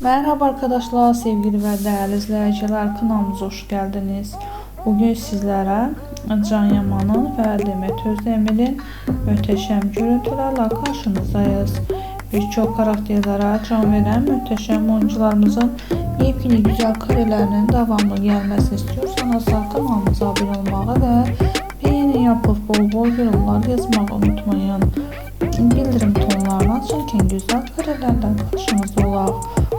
Merhaba arkadaşlar, sevgili ve değerli izleyiciler kanalımıza hoş geldiniz. Bugün sizlere Can Yaman'ın ve Demet Özdemir'in muhteşem görüntülerle karşınızdayız. Birçok karakterlere can veren muhteşem oyuncularımızın yepyeni güzel karelerinin devamlı gelmesini istiyorsanız kanalımıza abone olmayı ve beğeni yapıp bol bol yorumlar yazmayı unutmayın. Bildirim tonlarını açarken güzel karelerden karşınızda olaq.